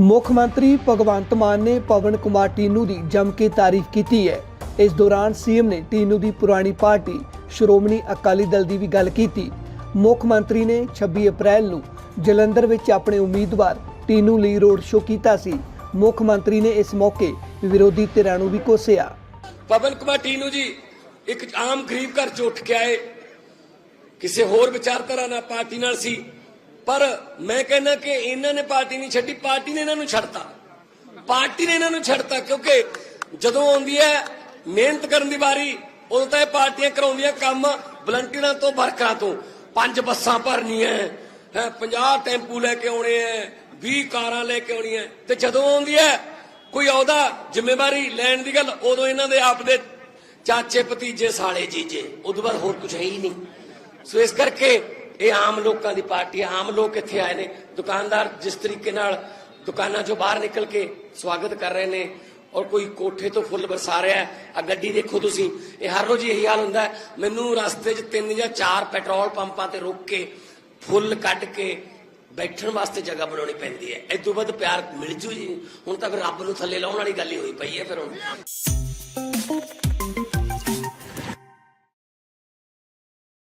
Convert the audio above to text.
ਮੁੱਖ ਮੰਤਰੀ ਭਗਵੰਤ ਮਾਨ ਨੇ ਪਵਨ ਕੁਮਾਰ ਟੀਨੂ ਦੀ ਜੰਮ ਕੇ ਤਾਰੀਫ ਕੀਤੀ ਹੈ। ਇਸ ਦੌਰਾਨ ਸੀਐਮ ਨੇ ਟੀਨੂ ਦੀ ਪੁਰਾਣੀ ਪਾਰਟੀ, ਸ਼੍ਰੋਮਣੀ ਅਕਾਲੀ ਦਲ ਦੀ ਵੀ ਗੱਲ ਕੀਤੀ। ਮੁੱਖ ਮੰਤਰੀ ਨੇ 26 ਅਪ੍ਰੈਲ ਨੂੰ ਜਲੰਧਰ ਵਿੱਚ ਆਪਣੇ ਉਮੀਦਵਾਰ ਟੀਨੂ ਲਈ ਰੋਡ ਸ਼ੋਅ ਕੀਤਾ ਸੀ। ਮੁੱਖ ਮੰਤਰੀ ਨੇ ਇਸ ਮੌਕੇ ਵਿਰੋਧੀ ਧਿਰਾਂ ਨੂੰ ਵੀ ਕੋਸਿਆ। ਪਵਨ ਕੁਮਾਰ ਟੀਨੂ ਜੀ, ਇੱਕ ਆਮ ਗਰੀਬ ਘਰ ਚੋਂ ਉੱਠ ਕੇ ਆਏ। ਕਿਸੇ ਹੋਰ ਵਿਚਾਰਧਾਰਾ ਨਾਲ ਪਾਰਟੀ ਨਾਲ ਸੀ। ਪਰ ਮੈਂ ਕਹਿੰਦਾ ਕਿ ਇਹਨਾਂ ਨੇ ਪਾਰਟੀ ਨਹੀਂ ਛੱਡੀ, ਪਾਰਟੀ ਨੇ ਇਹਨਾਂ ਨੂੰ ਛੱਡਤਾ। ਪਾਰਟੀ ਨੇ ਇਹਨਾਂ ਨੂੰ ਛੱਡਤਾ ਕਿਉਂਕਿ ਜਦੋਂ ਆਉਂਦੀ ਹੈ ਮਿਹਨਤ ਕਰਨ ਦੀ ਵਾਰੀ, ਉਦੋਂ ਤਾਂ ਇਹ ਪਾਰਟੀਆਂ ਕਰਾਉਂਦੀਆਂ ਕੰਮ ਵਲੰਟੀਅਰਾਂ ਤੋਂ ਵਰਕਰਾਂ ਤੋਂ। ਪੰਜ ਬੱਸਾਂ ਭਰਨੀਆਂ ਹੈ 50 ਟੈਂਪੂ ਲੈ ਕੇ ਆਉਣੇ ਐ 20 ਕਾਰਾਂ ਲੈ ਕੇ ਆਉਣੀਆਂ ਤੇ ਜਦੋਂ ਆਉਂਦੀ ਹੈ ਕੋਈ ਅਹੁਦਾ ਜ਼ਿੰਮੇਵਾਰੀ ਲੈਣ ਦੀ ਗੱਲ, ਉਦੋਂ ਇਹਨਾਂ ਦੇ ਆਪ ਦੇ ਚਾਚੇ, ਭਤੀਜੇ, ਸਾਲੇ, ਜੀਜੇ, ਉਦੋਂ ਬਾਅਦ ਹੋਰ ਕੁਝ ਹੈ ਹੀ ਨਹੀਂ। ਸੋ ਇਸ ਕਰਕੇ ਇਹ ਆਮ ਲੋਕਾਂ ਦੀ ਪਾਰਟੀ ਹੈ, ਆਮ ਲੋਕ ਇੱਥੇ ਆਏ ਨੇ। ਦੁਕਾਨਦਾਰ ਜਿਸ ਤਰੀਕੇ ਨਾਲ ਦੁਕਾਨਾਂ ਚੋਂ ਬਾਹਰ ਨਿਕਲ ਕੇ ਸਵਾਗਤ ਕਰ ਰਹੇ ਨੇ ਔਰ ਕੋਈ ਕੋਠੇ ਤੋਂ ਫੁੱਲ ਬਰਸਾ ਰਿਹਾ ਹੈ। ਆ ਗੱਡੀ ਦੇਖੋ ਤੁਸੀਂ, ਇਹ ਹਰ ਰੋਜ਼ ਇਹੀ ਹਾਲ ਹੁੰਦਾ ਮੈਨੂੰ ਰਸਤੇ 'ਚ ਤਿੰਨ ਜਾਂ ਚਾਰ ਪੈਟਰੋਲ ਪੰਪਾਂ ਤੇ ਰੁਕ ਕੇ ਫੁੱਲ ਕੱਢ ਕੇ ਬੈਠਣ ਵਾਸਤੇ ਜਗ੍ਹਾ ਬਣਾਉਣੀ ਪੈਂਦੀ ਹੈ। ਇਦੋਂ ਵੱਧ ਪਿਆਰ ਮਿਲ ਜੂ ਜੀ। ਹੁਣ ਤਾਂ ਫਿਰ ਰੱਬ ਨੂੰ ਥੱਲੇ ਲਾਉਣ ਵਾਲੀ ਗੱਲ ਹੀ ਹੋਈ ਪਈ ਹੈ ਫਿਰ ਹੁਣ।